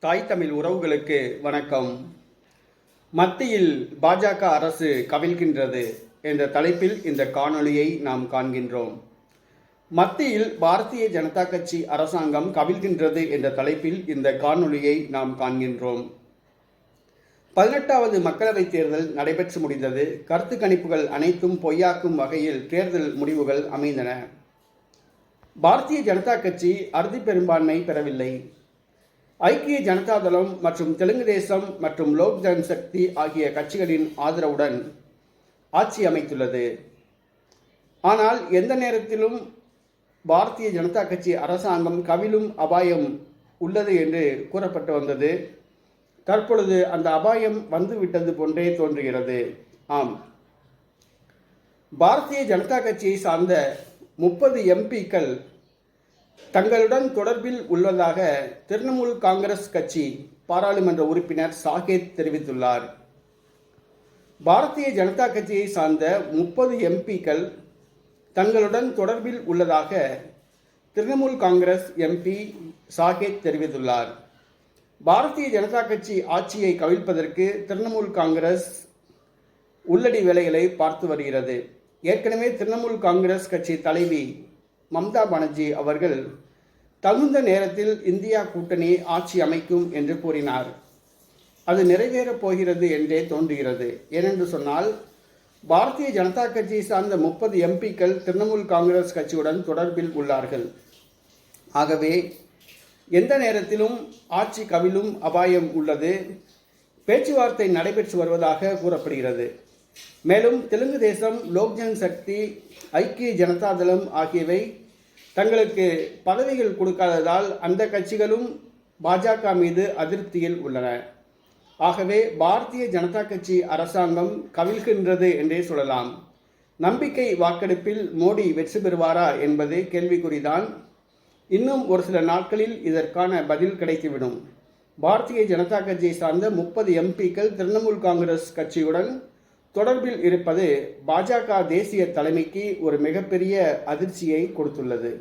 தாய் தமிழ் உறவுகளுக்கு வணக்கம். மத்தியில் பாஜக அரசு கவிழ்கின்றது என்ற தலைப்பில் இந்த காணொளியை நாம் காண்கின்றோம். மத்தியில் பாரதிய ஜனதா கட்சி அரசாங்கம் கவிழ்கின்றது என்ற தலைப்பில் இந்த காணொளியை நாம் காண்கின்றோம். பதினெட்டாவது மக்களவைத் தேர்தல் நடைபெற்று முடிந்தது. கருத்து கணிப்புகள் அனைத்தும் பொய்யாக்கும் வகையில் தேர்தல் முடிவுகள் அமைந்தன. பாரதிய ஜனதா கட்சி அறுதி பெரும்பான்மை பெறவில்லை. ஐக்கிய ஜனதா தளம் மற்றும் தெலுங்கு தேசம் மற்றும் லோக் ஜனசக்தி ஆகிய கட்சிகளின் ஆதரவுடன் ஆட்சி அமைத்துள்ளது. ஆனால் எந்த நேரத்திலும் பாரதிய ஜனதா கட்சி அரசாங்கம் கவிழும் அபாயம் உள்ளது என்று கூறப்பட்டு வந்தது. தற்பொழுது அந்த அபாயம் வந்துவிட்டது போன்றே தோன்றுகிறது. ஆம். பாரதிய ஜனதா கட்சியை சார்ந்த முப்பது எம்பிக்கள் தங்களுடன் தொடர்பில் உள்ளதாக திரிணாமுல் காங்கிரஸ் கட்சி பாராளுமன்ற உறுப்பினர் சாகேத் தெரிவித்துள்ளார். பாரதிய ஜனதா கட்சியை சார்ந்த முப்பது எம்பிக்கள் தங்களுடன் தொடர்பில் உள்ளதாக திரிணாமுல் காங்கிரஸ் எம்பி சாகேத் தெரிவித்துள்ளார். பாரதிய ஜனதா கட்சி ஆட்சியை கவிழ்ப்பதற்கு திரிணாமுல் காங்கிரஸ் உள்ளடி வேலைகளை பார்த்து வருகிறது. ஏற்கனவே திரிணாமுல் காங்கிரஸ் கட்சி தலைவி மம்தா பானர்ஜி அவர்கள் தகுந்த நேரத்தில் இந்தியா கூட்டணி ஆட்சி அமைக்கும் என்று கூறினார். அது நிறைவேறப் போகிறது என்றே தோன்றுகிறது. ஏனென்று சொன்னால் பாரதிய ஜனதா கட்சியை சார்ந்த முப்பது எம்பிக்கள் திரிணாமுல் காங்கிரஸ் கட்சியுடன் தொடர்பில் உள்ளார்கள். ஆகவே எந்த நேரத்திலும் ஆட்சி கவிழும் அபாயம் உள்ளது. பேச்சுவார்த்தை நடைபெற்று வருவதாக கூறப்படுகிறது. மேலும் தெலுங்கு தேசம் லோக்ஜன் சக்தி ஐக்கிய ஜனதா தளம் ஆகியவை தங்களுக்கு பதவிகள் கொடுக்காததால் அந்த கட்சிகளும் பாஜக மீது அதிருப்தியில் உள்ளன. ஆகவே பாரதிய ஜனதா கட்சி அரசாங்கம் கவிழ்கின்றது என்றே சொல்லலாம். நம்பிக்கை வாக்கெடுப்பில் மோடி வெற்றி பெறுவாரா என்பது கேள்விக்குறிதான். இன்னும் ஒரு சில நாட்களில் இதற்கான பதில் கிடைத்துவிடும். பாரதிய ஜனதா கட்சியை சார்ந்த முப்பது எம்பிக்கள் திரிணாமுல் காங்கிரஸ் கட்சியுடன் தொடர்பில் இருப்பது பாஜக தேசிய தலைமைக்கு ஒரு மிகப்பெரிய அதிர்ச்சியை கொடுத்துள்ளது.